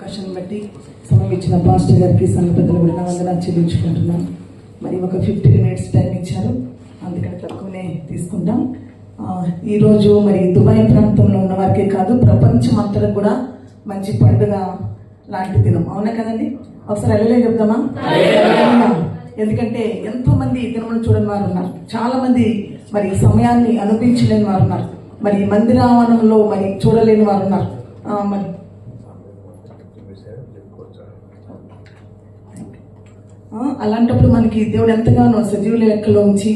అవకాశాన్ని బట్టి సమయం ఇచ్చిన పాస్టర్ గారికి సంఘ కూడా వందనాలు చెల్లించుకుంటున్నాను మరి ఒక ఫిఫ్టీన్ మినిట్స్ టైం ఇచ్చారు. అందుకని తక్కువనే తీసుకుంటాం. ఈరోజు మరి దుబాయ్ ప్రాంతంలో ఉన్న వారికే కాదు ప్రపంచం అంతటా కూడా మంచి పండుగ లాంటి దినం. అవునా కదండి? ఒకసారి వెళ్ళలే చెప్దామా? ఎందుకంటే ఎంతో మంది ఈ చూడని వారు ఉన్నారు. చాలా మంది మరి సమయాన్ని అనుభవించలేని వారు ఉన్నారు. మరి మందిరావనంలో మరి చూడలేని వారు ఉన్నారు. మరి ఆ, అలాంటప్పుడు మనకి దేవుడు ఎంతగానో సజీవుల లెక్కలో ఉంచి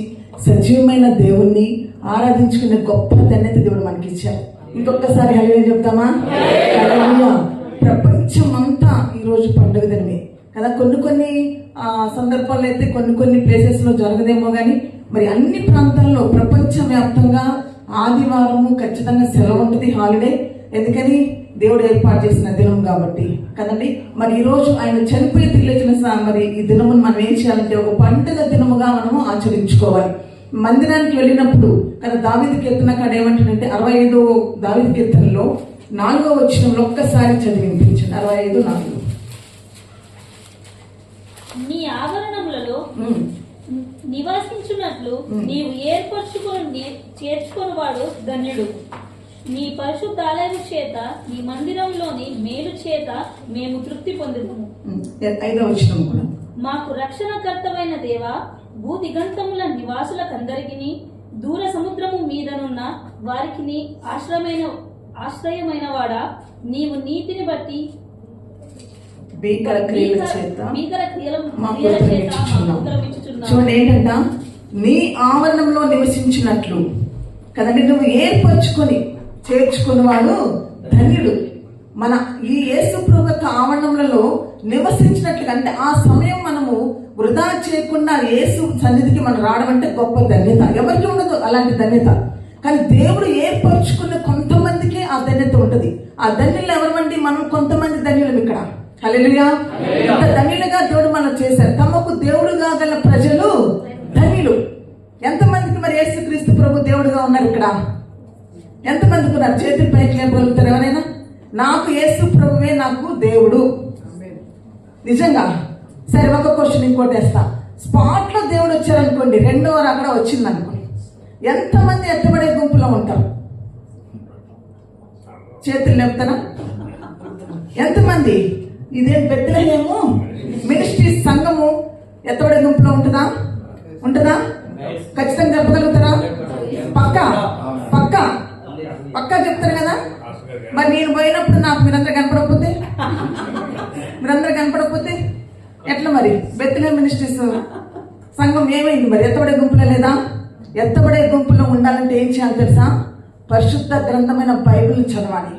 సజీవమైన దేవుణ్ణి ఆరాధించుకునే గొప్ప ధన్యత దేవుడు మనకి ఇచ్చారు ఇంకొకసారి హలో చెప్తామా? ప్రపంచం అంతా ఈరోజు పండుగ దినమే. కదా కొన్ని కొన్ని సందర్భాల్లో అయితే కొన్ని కొన్ని ప్లేసెస్లో జరగదేమో కానీ మరి అన్ని ప్రాంతాల్లో ప్రపంచవ్యాప్తంగా ఆదివారము ఖచ్చితంగా సెలవు ఉంటుంది హాలిడే ఎందుకని? దేవుడు ఏర్పాటు చేసిన దినం కాబట్టి. కదండి? మరి ఈ రోజు ఆయన చనిపోయి తిరిగి లేచిన స- మరి ఈ దినమును మనం ఏం చేయాలంటే ఒక పండుగ దినముగా మనము ఆచరించుకోవాలి. మందిరానికి వెళ్ళినప్పుడు కదా దావిది కీర్తన కాడ ఏమంటాడంటే అరవై ఐదో దావిది కీర్తనలో నాలుగో వచ్చిన ఒక్కసారి చదివి వినిపించండి. అరవై ఐదు నాలుగు. నీ ఆవరణములలో. నివాసించున్నట్లు నీవు ఏర్పరచుకొని చేర్చుకొని వాడు ధన్యుడు. నీ పరిశుద్ధాలయం చేత నీ మందిరంలోని మేలు చేత మేము తృప్తి పొందుతాము ఉమ్. ఐదో వచ్చిన కూడా మాకు రక్షణకర్తమైన దేవా భూ దిగంతముల నివాసులకందరికిని దూర సముద్రము మీదనున్న వారికి ఆశ్రయమైన ఆశ్రయమైన వాడా నీవు నీతిని బట్టి భీకర క్రియల చేత భీకర క్రియల. చూడండి ఏంటంట నీ ఆవరణంలో నివసించినట్లు కదండి నువ్వు ఏర్పరచుకొని చేర్చుకున్నవాడు ధన్యుడు. మన ఈ యేసు ప్రభు యొక్క ఆవరణములలో నివసించినట్లు అంటే ఆ సమయం మనము వృధా చేయకుండా యేసు సన్నిధికి మనం రావడం అంటే గొప్ప ధన్యత. ఎవరికి ఉండదు అలాంటి ధన్యత. కానీ దేవుడు ఏర్పరచుకున్న కొంతమందికి ఆ ధన్యత ఉంటది. ఆ ధన్యులు ఎవరమండి మనం కొంతమంది ధన్యులం ఇక్కడ. హల్లెలూయా. ఇంత ధన్యులుగా దేవుడు మనం చేశారు. తమకు దేవుడుగా గల ప్రజలు ధన్యులు. ఎంతమందికి మరి యేసుక్రీస్తు ప్రభు దేవుడుగా ఉన్నారు ఇక్కడ? ఎంతమందికి ఉన్నారు చేతులు పైకి లేపగలుగుతారు ఎవరైనా? నాకు యేసు ప్రభువే నాకు దేవుడు. నిజంగా. సరే ఒక క్వశ్చన్ ఇంకోటి వేస్తా. స్పాట్లో దేవుడు వచ్చారనుకోండి రెండో వారు అక్కడ వచ్చింది అనుకోండి ఎంతమంది ఎత్తబడే గుంపులో ఉంటారు? చేతులు లేపుతారా? ఎంతమంది? ఇదేం బెత్తలేమో మినిస్ట్రీ సంఘము ఎత్తబడే గుంపులో ఉంటుందా? ఉంటుందా? ఖచ్చితంగా చెప్పగలుగుతారా? పక్క? పక్కా చెప్తారు కదా? మరి నేను పోయినప్పుడు నాకు మీరందరూ కనపడకపోతే? మీరందరూ కనపడకపోతే? ఎట్లా మరి? బెత్తలే మినిస్ట్రీస్ సంఘం ఏమైంది మరి? ఎత్తబడే గుంపులో లేదా? ఎత్తబడే గుంపులో ఉండాలంటే ఏం చేయాలి తెలుసా? పరిశుద్ధ గ్రంథమైన బైబిల్ చదవాలి.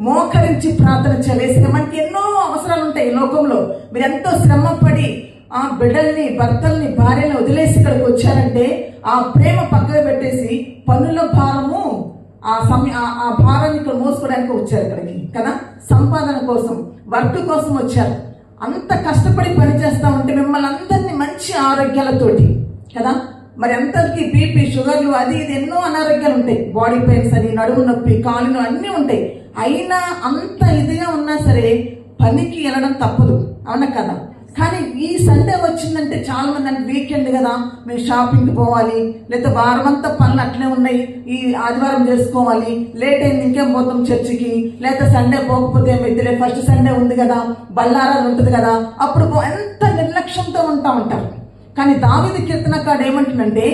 మోకరించి ప్రార్థన చేయాలి. మనకి ఎన్నో అవసరాలు ఉంటాయి లోకంలో. మీరు ఎంతో శ్రమ పడి ఆ బిడ్డల్ని భర్తల్ని భార్యని వదిలేసి ఇక్కడికి వచ్చారంటే ఆ ప్రేమ పక్కన పెట్టేసి పనుల భారము ఆ సమయ ఆ- ఆ భారాన్ని ఇక్కడ మోసుకోవడానికి వచ్చారు ఇక్కడికి కదా? సంపాదన కోసం వర్క్ కోసం వచ్చారు. అంత కష్టపడి పనిచేస్తా ఉంటే మిమ్మల్ని అందరినీ మంచి ఆరోగ్యాలతోటి కదా? మరి అందరికీ బీపీ షుగర్లు అది ఇది ఎన్నో అనారోగ్యాలు ఉంటాయి. బాడీ పెయిన్స్ అని నడుము నొప్పి కాలు అన్నీ ఉంటాయి. అయినా అంత ఇదిగా ఉన్నా సరే పనికి వెళ్ళడం తప్పదు. అవునా కదా? కానీ ఈ సండే వచ్చిందంటే చాలా మంది అంటే వీకెండ్ కదా మేము షాపింగ్కి పోవాలి లేకపోతే వారం అంతా పనులు అట్లే ఉన్నాయి ఈ ఆదివారం చేసుకోవాలి లేట్ అయింది ఇంకేం పోతాం చర్చికి లేకపోతే సండే పోకపోతే మెద్దులే ఫస్ట్ సండే ఉంది కదా బల్లారాలు ఉంటుంది కదా అప్పుడు ఎంత నిర్లక్ష్యంతో ఉంటా ఉంటారు. కానీ దావిది కీర్తనకాడు ఏమంటుందంటే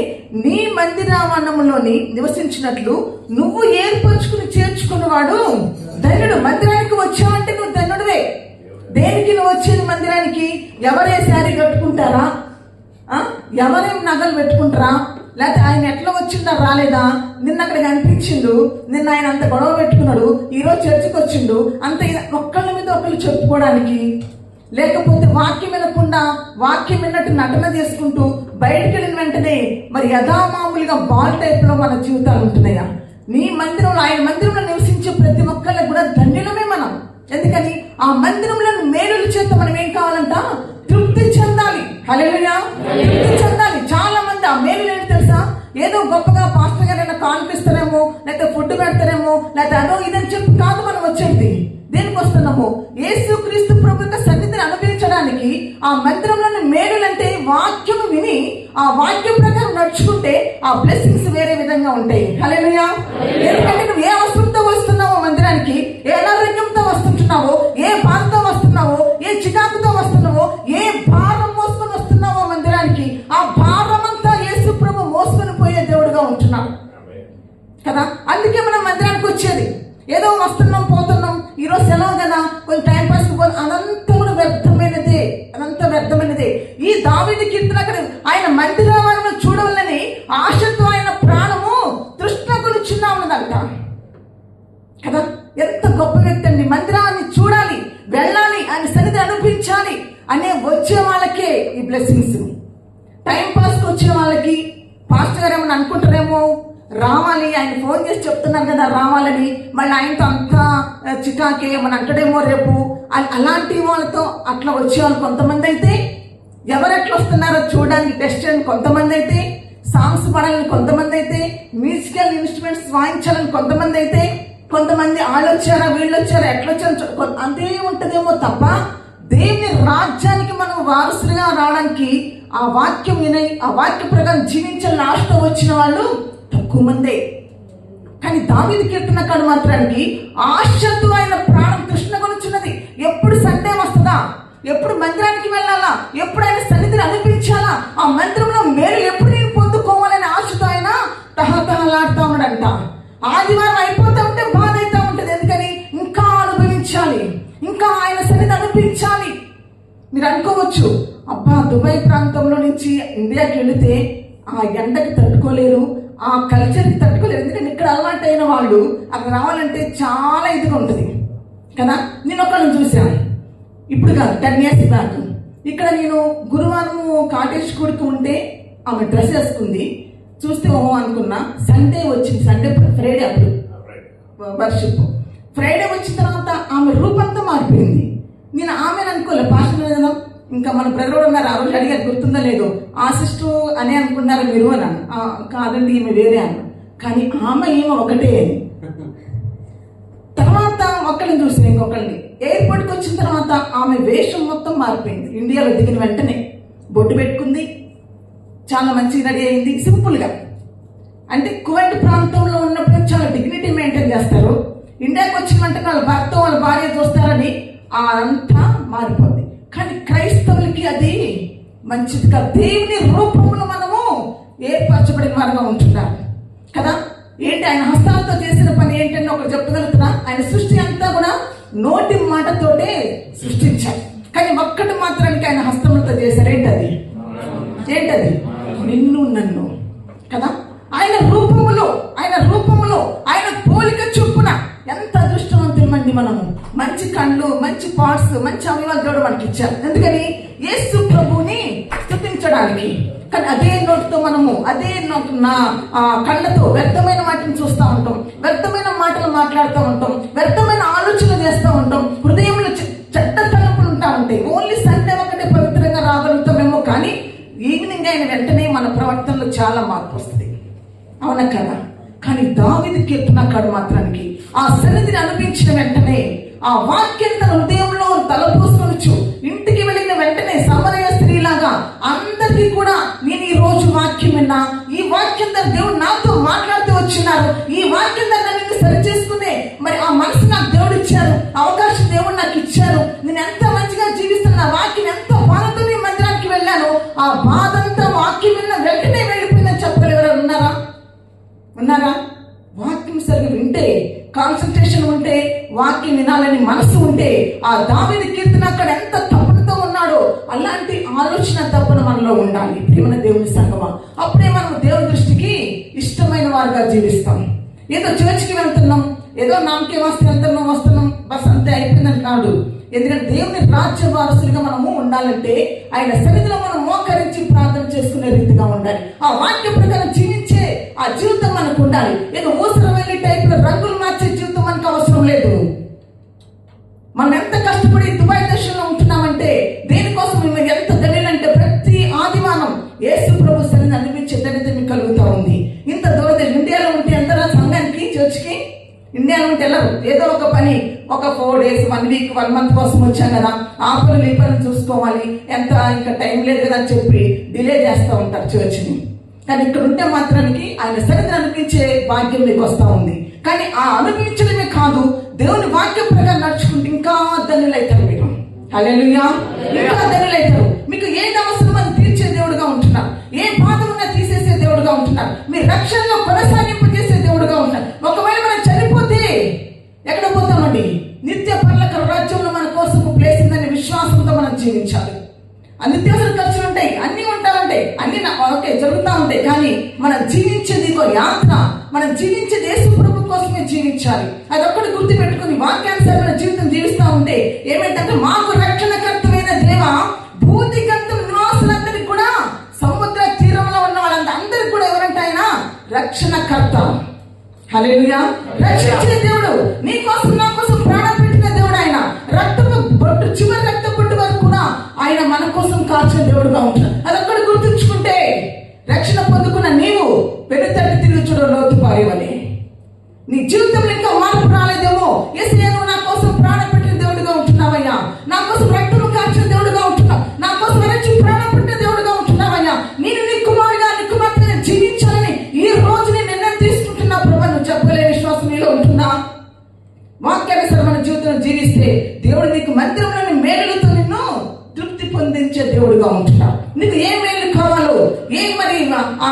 నీ మందిరావరణంలోని నివసించినట్లు నువ్వు ఏర్పరచుకుని చేర్చుకున్నవాడు ధన్యుడు. మందిరానికి వచ్చావంటే నువ్వు ధన్యుడివే. దేనికి వచ్చేది మందిరానికి ఎవరే శారీ కట్టుకుంటారా? ఎవరేం నగలు పెట్టుకుంటారా? లేకపోతే ఆయన ఎట్లా వచ్చిందా రాలేదా? నిన్న అక్కడికి అనిపించిండు నిన్న ఆయన అంత గొడవ పెట్టుకున్నాడు. ఈరోజు చర్చికి వచ్చిండు. అంత ఒక్కళ్ళ మీద ఒకళ్ళు చెప్పుకోవడానికి. లేకపోతే వాక్యం వినకుండా వాక్యం విన్నట్టు నటన చేసుకుంటూ బయటకు వెళ్ళిన వెంటనే మరి యథామామూలుగా బాల్ టైప్లో మన జీవితాలు ఉంటున్నాయా? నీ మందిరంలో ఆయన మందిరంలో నివసించే ప్రతి ఒక్కళ్ళకి కూడా ధన్యులమే మనం. ఎందుకని? ఆ మందిరంలో మేలుల చేత మనం ఏం కావాలంట? తృప్తి చెందాలి. హల్లెలూయా. తృప్తి చెందాలి. చాలా మంది ఆ మేలు ఏంటి తెలుసా? ఏదో గొప్పగా పాస్టర్ గారు ఏమైనా కాన్పిస్తారేమో లేకపోతే ఫుడ్ పెడతారేమో లేకపోతే అదో ఇదని చెప్పి కాదు మనం వచ్చేది. దేనికి వస్తున్నాము? యేసు క్రీస్తు ప్రభు యొక్క సన్నిధిని అనుభవించడానికి ఆ మందిరంలోని మేలులంటే వాక్యం విని ఆ వాక్యం ప్రకారం నడుచుకుంటే ఆ బ్లెస్సింగ్స్ వేరే విధంగా ఉంటాయి. హల్లెలూయా. ఎందుకంటే నువ్వు ఏ అవసరంతో వస్తున్నావో మందిరానికి ఏ అనారోగ్యంతో వస్తుంటున్నావో కదా? అందుకే మనం మందిరానికి వచ్చేది. ఏదో వస్తున్నాం పోతున్నాం ఈరోజు సెలవు కదా. కొంచెం టైం పాస్ అనంత కూడా వ్యర్థమైనదే అదంతా వ్యర్థమైనదే. ఈ దావిడి కీర్తన అక్కడ ఆయన మందిరాలను చూడవాలని ఆశతో ఆయన ప్రాణము తృష్ణ కొనుచున్నా ఉన్నదంట. కదా? ఎంత గొప్ప వ్యక్తి అండి. మందిరాన్ని చూడాలి వెళ్ళాలి ఆయన సన్నిధి అనిపించాలి అనే వచ్చే వాళ్ళకే ఈ బ్లెస్సింగ్స్ టైం పాస్కి వచ్చే వాళ్ళకి పాస్టర్ గారు ఏమైనా అనుకుంటారేమో? రావాలి ఆయన ఫోన్ చేసి చెప్తున్నారు కదా రావాలని. మళ్ళీ ఆయనతో అంతా చికాకే మన అంటడేమో రేపు. అలాంటి వాళ్ళతో అట్లా వచ్చే వాళ్ళు కొంతమంది అయితే ఎవరు ఎట్లా వస్తున్నారో చూడడానికి టెస్ట్ చేయండి కొంతమంది అయితే సాంగ్స్ పాడాలని కొంతమంది అయితే మ్యూజికల్ ఇన్స్ట్రుమెంట్స్ వాయించాలని కొంతమంది అయితే కొంతమంది వాళ్ళు వచ్చారా వీళ్ళు వచ్చారా ఎట్లా వచ్చారో చూ- అంతే ఉంటుందేమో తప్ప దేవుని రాజ్యానికి మనం వారసులుగా రావడానికి ఆ వాక్యం వినై ఆ వాక్య ప్రకారం జీవించాలని ఆశతో వచ్చిన వాళ్ళు తక్కువ కానీ దావిది కీర్తన కాడు మాత్రానికి ఆశతో ఆయన ప్రాణం కృష్ణ కొనుచున్నది. ఎప్పుడు సండే వస్తుందా? ఎప్పుడు మందిరానికి వెళ్ళాలా? ఎప్పుడు ఆయన సన్నిధిని అనిపించాలా ఆ మందిరంలో మేలు ఎప్పుడు నేను పొందుకోవాలనే ఆశతో ఆయన తహతహలాడుతూ ఉన్నాడంట. ఆదివారం అయిపోతూ ఉంటే బాధ అవుతూ ఉంటుంది. ఎందుకని? ఇంకా అనుభవించాలి. ఇంకా ఆయన సన్నిధి అనిపించాలి మీరు అనుకోవచ్చు అబ్బా దుబాయ్ ప్రాంతంలో నుంచి ఇండియాకి వెళితే ఆ ఎండకి తట్టుకోలేరు ఆ కల్చర్కి తట్టుకోలేరు. ఎందుకంటే ఇక్కడ అలవాటైన వాళ్ళు అక్కడ రావాలంటే చాలా ఇదిగా ఉంటుంది. కదా? నేను ఒకళ్ళని చూశాను ఇప్పుడు కాదు టెన్ ఇయర్స్ బ్యాక్ ఇక్కడ నేను గురువారం కాటేజ్ కొడుకు ఉంటే ఆమె డ్రెస్ వేసుకుంది. చూస్తే ఓహో అనుకున్నా సండే వచ్చింది. సండే ఫ్రైడే అప్పుడు. వర్షిప్ ఫ్రైడే వచ్చిన తర్వాత ఆమె రూపంతా మారిపోయింది. నేను ఆమెను అనుకోలే. కదా ఇంకా మన బ్రదర్ ఉన్నారు ఆ రోజు అడిగారు గుర్తుందో లేదో ఆ సిస్టర్ అనే అనుకున్నారు మీరు అని కాదండి ఈమె వేరే అన్న. కానీ ఆమె ఈమె ఒకటే తర్వాత ఒకళ్ళని చూసిన ఇంకొకళ్ళని. ఎయిర్పోర్ట్కి వచ్చిన తర్వాత ఆమె వేషం మొత్తం మారిపోయింది. ఇండియాలో దిగిన వెంటనే బొట్టు పెట్టుకుంది. చాలా మంచి రెడీ అయింది. సింపుల్గా అంటే కువైట్ ప్రాంతంలో ఉన్నప్పుడు చాలా డిగ్నిటీ మెయింటైన్ చేస్తారు. ఇండియాకి వచ్చిన వెంటనే వాళ్ళ భర్త వాళ్ళ భార్య చూస్తారని ఆ అంతా మారిపోయింది. అది మంచిది కాదు. దేవుని రూపంలో మనము ఏర్పరచబడిన వారుగా ఉంటున్నాం. కదా? ఏంటి ఆయన హస్తాలతో చేసిన పని ఏంటంటే ఒకరు చెప్పగలుగుతున్నా? ఆయన సృష్టి అంతా కూడా నోటి మాటతోటే సృష్టించారు కానీ ఒక్కటి మాత్రానికి ఆయన హస్తములతో చేశారు ఏంటది? ఏంటది? నిన్ను నన్ను. కదా? ఆయన రూపములో ఆయన రూపములో ఆయన పోలిక చొప్పున ఎంత అదృష్టవంతులమండి మనము. మంచి కళ్ళు మంచి పార్ట్స్ మంచి అవయవాలు కూడా మనకి ఇచ్చారు ఎందుకని? యేసు ప్రభుని స్థుతించడానికి. కానీ అదే నోటితో మనము అదే నోటు నా ఆ, కళ్ళతో వ్యర్థమైన వాటిని చూస్తూ ఉంటాం. వ్యర్థమైన మాటలు మాట్లాడుతూ ఉంటాం. వ్యర్థమైన ఆలోచన చేస్తూ ఉంటాం. హృదయంలో చెడ్డ తలపులు ఉంటా ఉంటాయి. ఓన్లీ సండే ఒకటే పవిత్రంగా రాగలుగుతామేమో కానీ ఈవినింగ్ అయిన వెంటనే మన ప్రవర్తనలో చాలా మార్పు వస్తుంది. అవునా కదా? కానీ దావిది కీర్తన కాడు మాత్రానికి ఆ సన్నిధిని అనిపించిన వెంటనే ఆ వాక్యం తన హృదయంలో తలపోసుకొనొచ్చు ఇంటికి వెళ్ళి వెంటనే సమరయ స్త్రీలాగా అందరికీ కూడా నేను ఈ రోజు వాక్యం విన్నా. ఈ వాక్యం ద్వారా దేవుడు నాతో మాట్లాడుతూ వచ్చినారు. ఈ వాక్యం ద్వారా నేను సరి చేసుకునే మరి ఆ మనసు నాకు దేవుడు ఇచ్చారు. అవకాశం దేవుడు నాకు ఇచ్చారు. నేను ఎంత మంచిగా జీవిస్తున్నా వాక్యం ఎంత బాధతో నేను మందిరానికి వెళ్ళాను. ఆ బాధ అంతా వాక్యం విన్న వెంటనే వెళ్ళిపోయిందని చెప్పగలరు ఎవరైనా ఉన్నారా? ఉన్నారా? వాక్యం సరిగ్గా వింటే కాన్సన్ట్రేషన్ ఉంటే వాక్యం వినాలని మనసు ఉంటే ఆ దావిది కీర్తన అక్కడ ఎంత అలాంటి ఆలోచన తప్పన మనలో ఉండాలి. ప్రేమన దేవుని సంగమా. అప్పుడే మనం దేవుని దృష్టికి ఇష్టమైన వారుగా జీవిస్తాం. ఏదో చర్చ్కి వెళ్తున్నాం ఏదో నామకే వస్తే వెళ్తున్నాం వస్తున్నాం బస్ అంతే అయిపోయిందని కాదు. ఎందుకంటే దేవుని రాజ్య వారసులుగా మనము ఉండాలంటే ఆయన సన్నిధిలో మనం మోకరించి ప్రార్థన చేసుకునే రీతిగా ఉండాలి. ఆ వాక్య ప్రకారం జీవించే ఆ జీవితం మనకు ఉండాలి. ఏదో ఊసర వెళ్ళి టైప్ రంగులు మార్చే జీవితం మనకు అవసరం లేదు. మనం ఎంత కష్టపడి దుబాయ్ ఇండియాలో ఉంటే వెళ్ళరు ఏదో ఒక పని ఒక four days one week one month కోసం వచ్చాం కదా. ఆ పనులు ఈ పనులు చూసుకోవాలి. ఎంత ఇంకా టైం లేదు కదా అని చెప్పి డిలే చేస్తూ ఉంటారు చర్చ్ని కానీ ఇక్కడ ఉంటే మాత్రానికి ఆయన సరిగ్గా అనిపించే భాగ్యం మీకు వస్తా ఉంది. కానీ ఆ అనిపించడమే కాదు దేవుని వాక్యం ప్రకారం నడుచుకుంటే ఇంకా ధన్యులైతారు మీరు. హల్లెలూయా. ఇంకా ధన్యులైతారు. మీకు ఏది అవసరం అని తీర్చే దేవుడుగా ఉంటున్నారు. ఏ బాధ ఉన్నా తీసేసే దేవుడుగా ఉంటున్నారు. మీ రక్షణలో కొనసాగి జీవించాలి. ఆ నిత్యావసర ఖర్చులు ఉంటాయి అన్ని ఉంటాయంటే అన్ని ఓకే జరుగుతూ ఉంటాయి కానీ మనం జీవించేది ఒక యాత్ర. మనం జీవించేది యేసు ప్రభు కోసమే జీవించాలి. అది ఒక్కటి గుర్తు పెట్టుకుని వాక్యానుసారమైన జీవితం జీవిస్తూ ఉంటే ఏమైందంటే మాకు రక్షణకర్తమైన దేవ భూతిగంతం నివాసులందరికీ కూడా సముద్ర తీరంలో ఉన్న వాళ్ళందరికీ కూడా ఎవరంటే ఆయన రక్షణకర్త. హలో రక్షించే దేవుడు. నీ కోసం మన కోసం కాచిన దేవుడుగా ఉంటాడు. అదొక్కటి గుర్తుంచుకుంటే రక్షణ పొందుకున్న నీవు వెనుతట్టి తిరిగి చూడ లోతు పారేవని నీ జీవితంలో ఇంకా మార్పు రాలేదేమో? ఎస్ నేను నా కోసం ప్రాణం పెట్టిన దేవుడిగా ఉంటున్నావయ్యా. నా కోసం రక్తం కాల్చిన దేవుడిగా ఉంటున్నావు. నా కోసం వెనచి ప్రాణం పెట్టిన దేవుడుగా ఉంటున్నావయ్యా. నేను నీ కుమారుగా నీ కుమార్తెగా జీవించాలని ఈ రోజు నేను నిర్ణయం తీసుకుంటున్నా ప్రభా. నువ్వు చెప్పలే విశ్వాసం నీలో ఉంటుందా? వాక్యానుసారమైన జీవితం జీవిస్తే ఏ మరి ఆ- ఆ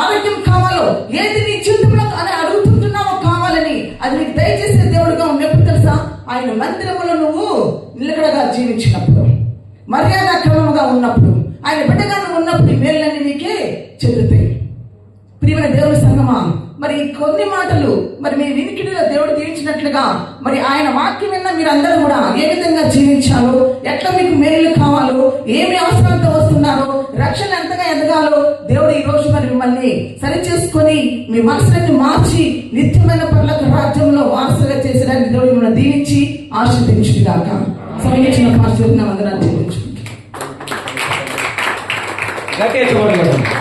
ఆరోగ్యం కావాలో? ఏది నీ జీవితంలో అని అడుగుతుంటున్నావో కావాలని? అది నీకు దయచేసే దేవుడుగా ఉన్నప్పుడు తెలుసా? ఆయన మందిరంలో నువ్వు నిలకడగా జీవించినప్పుడు మర్యాద క్రమముగా ఉన్నప్పుడు ఆయన బిడ్డగా నువ్వు ఉన్నప్పుడు ఈ మేళ్ళన్నీ నీకే చెందుతాయి ప్రియమైన దేవుని సంగమా మరి కొన్ని మాటలు మరి మీ వినికిడిలో దేవుడు దీవించినట్లుగా మరి ఆయన వాక్యం విన్న మీరు అందరూ కూడా ఏ విధంగా జీవించాలో ఎట్లా మీకు మేలు కావాలో ఏమి అవసరంతో వస్తున్నారో రక్షణ ఎంతగా ఎదగాలో దేవుడు ఈ రోజు మరి మిమ్మల్ని సరి చేసుకొని మీ మనసులని మార్చి నిత్యమైన పనులకు రాజ్యంలో వారసుగా చేసేదానికి దేవుడు మిమ్మల్ని దీవించి ఆశీర్వదించుగాక సమయించిన పాశ్చాత్య వందనాలు చెల్లించుకుంటాం